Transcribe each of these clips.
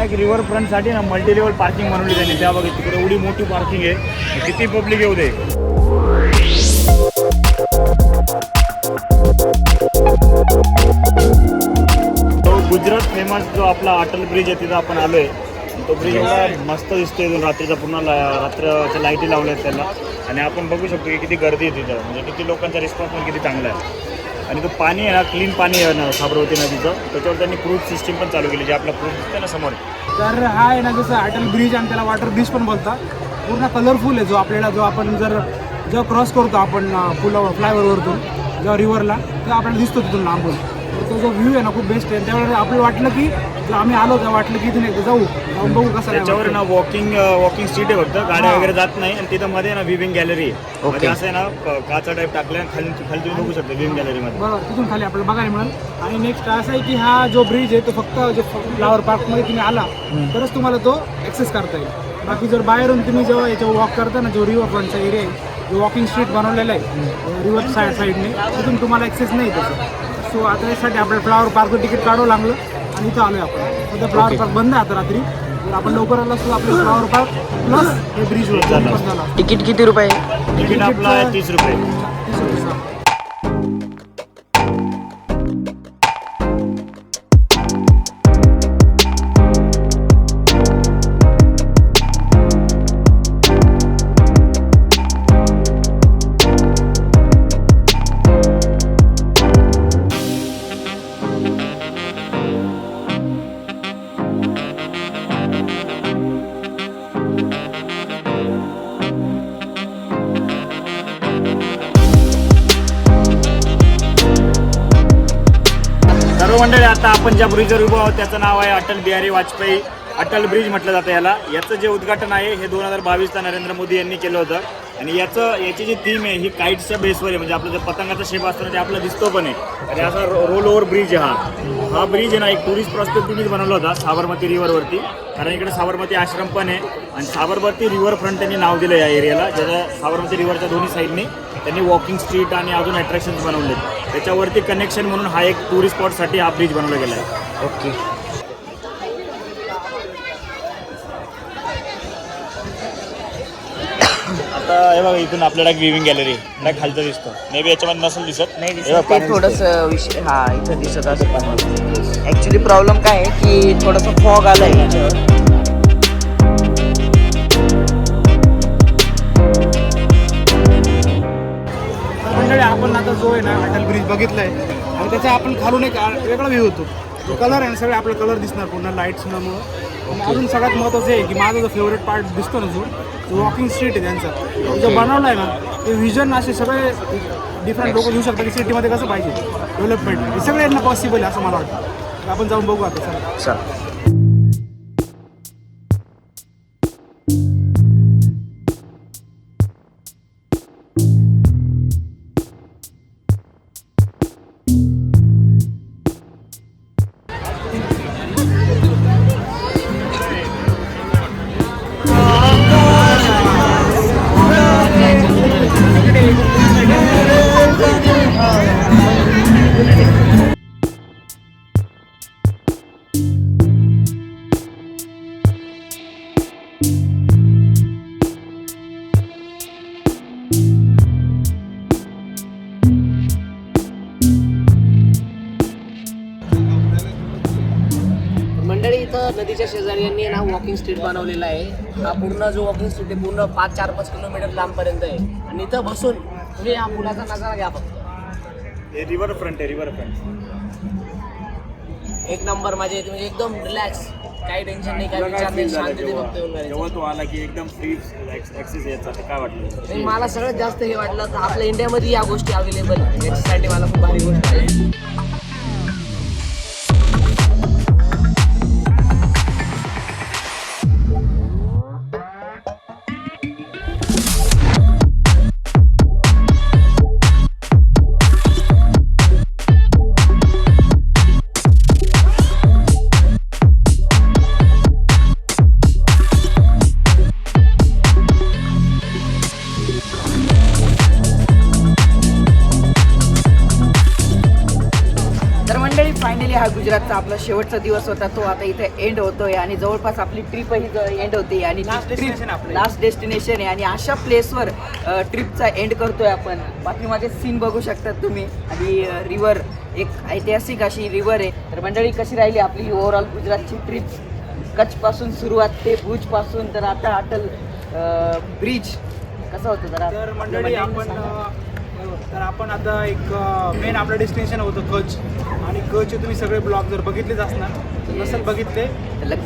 एक रिव्हर फ्रंटसाठी ना multi level parking बनवली त्यांनी. त्या बघा तिकडे एवढी मोठी पार्किंग आहे. किती पब्लिक येऊ दे. तो गुजरात फेमस जो आपला अटल ब्रिज आहे तिथं आपण आलोय. तो ब्रिज एवढा मस्त दिसतोय इथून रात्रीचा पूर्ण ला- रात्रच्या लाईटी लावल्या आहेत त्याला. आणि आपण बघू शकतो की किती गर्दी आहे तिथं. म्हणजे किती लोकांचा रिस्पॉन्स पण किती चांगला आहे. आणि तो पाणी आहे ना क्लीन पाणी आहे ना साबरवती नदीचं. त्याच्यावर त्यांनी क्रूज सिस्टीम पण चालू केली जे आपला क्रूज दिसते ना समोर तर हा आहे ना जसं अटल ब्रिज आणि त्याला वॉटर ब्रिज पण बोलतात. पूर्ण कलरफुल आहे जो आपल्याला जो आपण जर जेव्हा क्रॉस करतो आपण पुलावर फ्लायओव्हरवरतून जेव्हा रिव्हरला तेव्हा आपल्याला दिसतो तिथून लांबून. तो जो व्ह्यू आहे ना खूप बेस्ट आहे. त्यावेळेला आपल्याला वाटलं की आम्ही आलो तेव्हा वाटलं की इथून एकदा जाऊ. जाऊन बघू कसं त्याच्यावर ना वॉकिंग वॉकिंग स्ट्रीट आहे फक्त. गाड्या वगैरे जात नाही. आणि तिथं मध्ये ना विविंग गॅलरी आहे. असं आहे ना काचा टाईप टाकलं खाली खाली तुम्ही बघू शकता विविंग गॅलरीमध्ये बरोबर. तिथून खाली आपल्याला बघायला मिळेल. आणि नेक्स्ट असं आहे की हा जो ब्रिज आहे तो फक्त जो फ्लावर पार्कमध्ये तुम्ही आला तरच तुम्हाला तो ॲक्सेस करता येईल. बाकी जर बाहेरून तुम्ही जेव्हा याच्यावर वॉक करता ना जो रिव्हर फ्रंटचा एरिया आहे जो वॉकिंग स्ट्रीट बनवलेला आहे रिव्हर साईड साईडने तिथून तुम्हाला ॲक्सेस नाही त्याचं सो आता यासाठी आपल्याला फ्लावर पार्कचं तिकीट काढावं लागलं आणि इथं आलो आपण. सध्या फ्लावर पार्क बंद आहे आता रात्री. जर आपण लवकर आलो असतो आपलं फ्लावर पार्क प्लस हे ब्रिज झाला तिकीट किती रुपये? तिकीट आपलं तीस रुपये. मंडळी आता आपण ज्या ब्रिजवर उभा आहोत त्याचं नाव आहे अटल बिहारी वाजपेयी. अटल ब्रिज म्हटलं जातं याला. याचं जे उद्घाटन आहे हे दोन हजार बावीसला नरेंद्र मोदी यांनी केलं होतं. आणि याचं याची जी थीम आहे ही काईटच्या बेसवर आहे. म्हणजे आपलं जे पतंगाचा शेप असतो ना ते आपला दिसतो पण आहे. आणि असा रोल ओव्हर ब्रिज आहे हा. हा ब्रिज आहे ना एक टुरिस्ट प्रॉस्पेक्टिव्हनीच बनवला होता साबरमती रिव्हरवरती कारण इकडे साबरमती आश्रम पण आहे. आणि साबरमती रिव्हर फ्रंट त्यांनी नाव दिलं या एरियाला ज्याच्या साबरमती रिव्हरच्या दोन्ही साईडनी त्यांनी वॉकिंग स्ट्रीट आणि अजून अट्रॅक्शन्स बनवले. त्याच्यावरती कनेक्शन म्हणून हा एक टुरिस्ट स्पॉटसाठी हा ब्रिज बनवला गेला आहे. ओके. आता हे बघा इथून आपल्याला एक विविंग गॅलरी नाही खालचं दिसतो. मे बी याच्यामध्ये नसेल दिसत. नाही थोडस विषय हा इथं दिसत असं ऍक्च्युली प्रॉब्लेम काय आहे की थोडासा फॉग आलाय आपण आता जो आहे ना अटल ब्रिज बघितलाय आणि त्याचा आपण खालून एक वेगळा व्ह्यू होतो. तो कलर आहे ना सगळे आपला कलर दिसणार पूर्ण लाईट्समुळं अजून सगळ्यात महत्त्वाचं आहे की माझा जो फेवरेट पार्ट दिसतो ना जो वॉकिंग स्ट्रीट आहे त्यांचा. जो बनवला आहे ना ते व्हिजन असे सगळे डिफरंट लोक घेऊ शकतात की सिटीमध्ये कसं पाहिजे डेव्हलपमेंट हे सगळ्यांना पॉसिबल आहे असं मला वाटतं. आपण जाऊन बघू आता सर नदीच्या शेजारी यांनी ना वॉकिंग स्ट्रीट बनवलेला आहे. हा पूर्ण जो वॉकिंग स्ट्रीट आहे पूर्ण पाच चार पाच किलोमीटर लांबपर्यंत आहे. आणि इथं बसून तुम्ही या पुलाचा नजारा घ्या फक्त. हे रिव्हर फ्रंट आहे रिव्हर फ्रंट एक नंबर इथे म्हणजे एकदम रिलॅक्स काही टेन्शन नाही काही विचार नाही शांतते फक्त येऊन जेव्हा? करायचं तो आला की एकदम फ्री ऍक्सेस यायचा काय वाटलं? मला सगळ्यात जास्त हे वाटलं तर आपल्या इंडियामध्ये या गोष्टी अवेलेबल याच्यासाठी मला खूप भारी गोष्ट आहे. फायनली हा गुजरातचा आपला शेवटचा दिवस होता. तो आता इथे एंड होतोय आणि जवळपास आपली ट्रिपही एंड होते आणि. लास्ट डेस्टिनेशन आहे आणि अशा प्लेसवर ट्रिपचा एंड करतोय आपण. पाठीमागे सीन बघू शकतात तुम्ही. आणि रिव्हर एक ऐतिहासिक अशी रिव्हर आहे. तर मंडळी कशी राहिली आपली ओव्हरऑल गुजरातची ट्रिप कच्छपासून सुरुवात ते भुजपासून तर आता अटल ब्रिज कसं होतं जरा? तर मंडळी आपण तर आपण आता एक मेन आपलं डेस्टिनेशन होतं कच्छ. आणि कच्छचे तुम्ही सगळे ब्लॉग जर बघितलेच असणार तर नसेल बघितले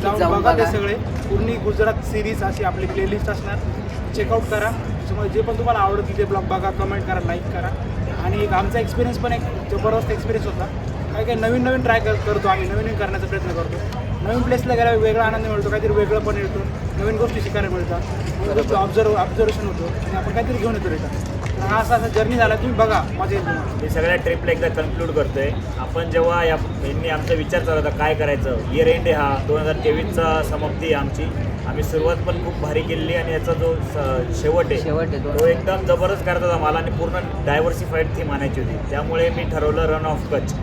जाऊन बघा ते. सगळे. पूर्ण गुजरात सिरीज अशी आपली प्लेलिस्ट असणार. चेकआउट करा. त्याच्यामुळे जे पण तुम्हाला आवडतील ते ब्लॉग बघा कमेंट करा लाईक करा. आणि एक आमचा एक्सपिरियन्स पण एक जबरदस्त एक्सपिरियन्स होता. काही काही नवीन नवीन ट्राय करतो आम्ही नवीन नवीन करण्याचा प्रयत्न करतो. नवीन प्लेसला गेल्यावर वेगळा आनंद मिळतो काहीतरी वेगळं पण येतो. नवीन गोष्टी शिकायला मिळतात. ऑब्झर्व ऑब्झर्वेशन होतो. आणि आपण काहीतरी घेऊन येतो रिटर्न हा असा असा जर्नी झाला तुम्ही बघा मजा येईल तुम्हाला मी सगळ्या ट्रिपला एकदा कन्क्लूड करतोय. आपण जेव्हा या यांनी आमचा विचार चालू होता काय करायचं? इयर एंड आहे हा. दोन हजार तेवीसचा समाप्ती आहे आमची. आम्ही सुरुवात पण खूप भारी केलेली आणि याचा जो स- शेवट आहे शेवट आहे दोन तो एकदम जबरदस्त करत होता मला आणि पूर्ण डायव्हर्सिफाईड थीम आणायची होती. त्यामुळे मी ठरवलं रन ऑफ कच्छ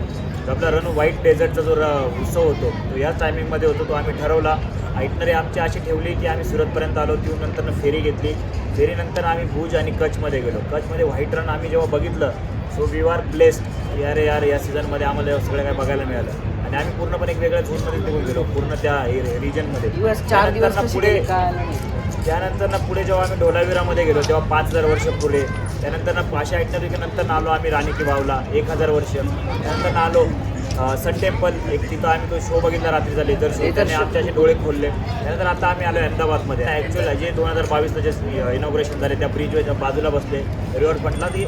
जो आपला रन व्हाईट डेझर्टचा जो र उत्सव होतो तो याच टायमिंगमध्ये होतो तो आम्ही ठरवला. ऐकणारे आमची अशी ठेवली की आम्ही सुरतपर्यंत आलो तिथून नंतर फेरी घेतली. फेरीनंतर आम्ही भुज आणि कच्छमध्ये गेलो. कच्छमध्ये व्हाईट रन आम्ही जेव्हा बघितलं सो वी आर ब्लेस्ड यारे यार या सीझनमध्ये आम्हाला सगळं काय बघायला मिळालं. आणि आम्ही पूर्णपणे एक वेगळ्या झोनमध्ये निघून गेलो पूर्ण त्या रिजनमध्ये चार दिवस पुढे गेले कळालं नाही. त्यानंतर ना पुढे जेव्हा आम्ही ढोलावीरामध्ये गेलो तेव्हा पाच हजार वर्ष पुढे. त्यानंतर ना अशा ऐकणार की नंतर आलो आम्ही राणी की वावला एक हजार वर्ष. त्यानंतर आलो सन टेम्पल एक तिथं आम्ही तो शो बघितला रात्रीचा लेझर शो Laser त्याने show. आमचे असे डोळे खोलले. त्यानंतर आता आम्ही आलो अहमदाबादमध्ये. ॲक्च्युअल जे दोन हजार बावीसला जे इनॉग्रेशन झाले त्या ब्रिजच्या बाजूला बसले. रिव्हरफ्रंटला ती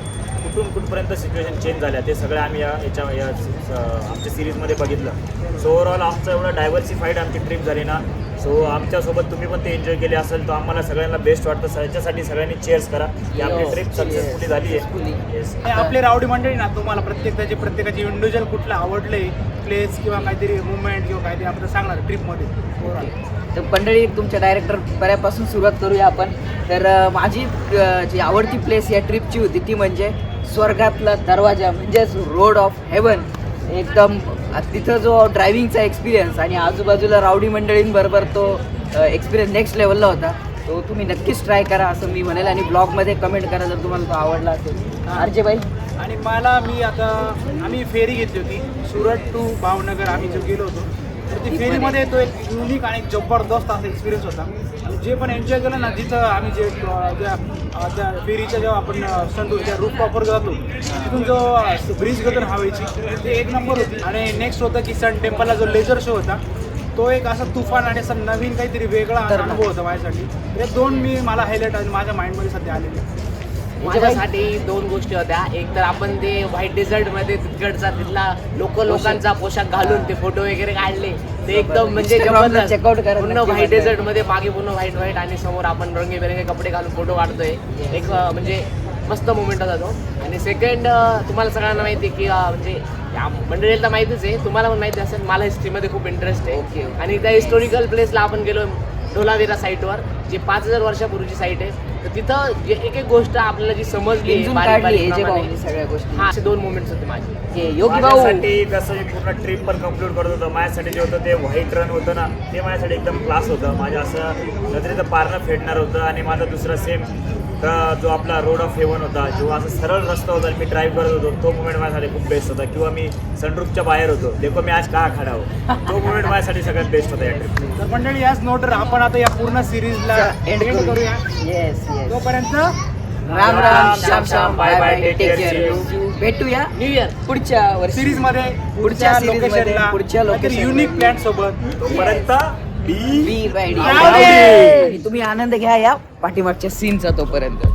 कुठून कुठपर्यंत सिच्युएशन चेंज झाल्या ते सगळं आम्ही या याच्या या आमच्या सिरीजमध्ये बघितलं. सो ओव्हरऑल आमचं एवढं डायव्हर्सिफाईड आमची ट्रिप झाली ना. सो आमच्यासोबत तुम्ही पण ते एन्जॉय केले असेल तर आम्हाला सगळ्यांना बेस्ट वाटतं. स- याच्यासाठी सगळ्यांनी चेअर्स करा. की आपली ट्रिप सक्सेसफुली झाली आहे. आपले रावडी मंडळी ना तुम्हाला प्रत्येक त्याचे प्रत्येकाचे इंडिव्हिज्युअल कुठलं आवडले प्लेस किंवा काहीतरी मुवमेंट किंवा काहीतरी आपण सांगणार ट्रिपमध्ये तर मंडळी तुमच्या डायरेक्टर बऱ्यापासून सुरुवात करूया आपण. तर माझी जी आवडती प्लेस या ट्रिपची होती ती म्हणजे स्वर्गातला दरवाजा म्हणजेच रोड ऑफ हेवन एकदम तिथं जो ड्रायव्हिंगचा एक्सपिरियन्स आणि आजूबाजूला रावडी मंडळींबरोबर तो एक्सपिरियन्स नेक्स्ट लेवलला होता. तो तुम्ही नक्कीच ट्राय करा असं मी म्हणेल आणि ब्लॉगमध्ये कमेंट करा जर तुम्हाला तो आवडला असेल. आरजे बाई आणि मला मी आता आम्ही फेरी घेतली होती. सुरत टू भावनगर आम्ही जो गेलो होतो तर ती फेरीमध्ये तो एक युनिक आणि जबरदस्त असा एक्सपिरियन्स होता. आणि जे पण एन्जॉय केलं ना जिथं आम्ही जे ज्या त्या फेरीच्या जेव्हा आपण संडू त्या रूप टॉपवर जातो तिथून जो ब्रिज ना हवेची ते एक नंबर होती. आणि नेक्स्ट होतं की सन टेम्पलला जो लेझर शो होता तो एक असा तुफान आणि असा नवीन काहीतरी वेगळा अनुभव होता माझ्यासाठी. हे दोन मी मला हायलाईट आणि माझ्या माइंडमध्ये सध्या आलेले. माझ्यासाठी दोन गोष्टी होत्या. एक तर आपण ते व्हाईट डेझर्टमध्ये तिकडचा तिथला लोक लोकांचा पोशाख घालून ते फोटो वगैरे काढले. ते एकदम म्हणजे करा पूर्ण व्हाईट. डेझर्टमध्ये मागे पूर्ण व्हाईट व्हाईट आणि समोर आपण रंगीबेरंगी कपडे घालून फोटो काढतोय. एक म्हणजे मस्त मुवमेंट होता तो. आणि सेकंड तुम्हाला सगळ्यांना माहिती की म्हणजे या मंडळीला तर माहितीच आहे. तुम्हाला पण माहिती असेल मला हिस्ट्रीमध्ये खूप इंटरेस्ट आहे. आणि त्या हिस्टोरिकल प्लेसला आपण गेलो ढोलावीरा साईटवर जी पाच हजार वर्षापूर्वीची साईट आहे. तर तिथं जे एक एक गोष्ट आपल्याला जी समजली सगळ्या गोष्टी. हा असे दोन मोमेंट्स होते माझे. हे योगी भाऊ माझ्यासाठी जसं मी पूर्ण ट्रिप पण कंप्लीट करत होतो. माझ्यासाठी जे होतं ते व्हाईट रन होतं ना ते माझ्यासाठी एकदम क्लास होतं. माझ्या असं नजरेचं पारणं फेडणार होतं आणि माझा दुसरा सेम जो आपला रोड ऑफ हेवन होता जेव्हा असं सरळ रस्ता होता आणि मी ड्राईव्ह करत होतो तो मुमेंट माझ्यासाठी खूप बेस्ट होता. किंवा मी सनरूपच्या बाहेर होतो. देखो मी आज का खडा हो. तो मुमेंट माझ्यासाठी सगळ्यात बेस्ट होता या ट्रिप तर मंडळी याच नोटवर आपण आता या पूर्ण सिरीजला एंड एंड करूया. येस येस तोपर्यंत Ram Ram Shyam Shyam bye bye take care भेटूया न्यू इयर पुढच्या वर्षी. सिरीजमध्ये पुढच्या पुढच्या series मध्ये, लोकेशनला पुढच्या location युनिक. प्लॅन सोबत. तोपर्यंत बी Be. Ready. आणि तुम्ही आनंद घ्या या पाठीमागच्या सीनचा तोपर्यंत.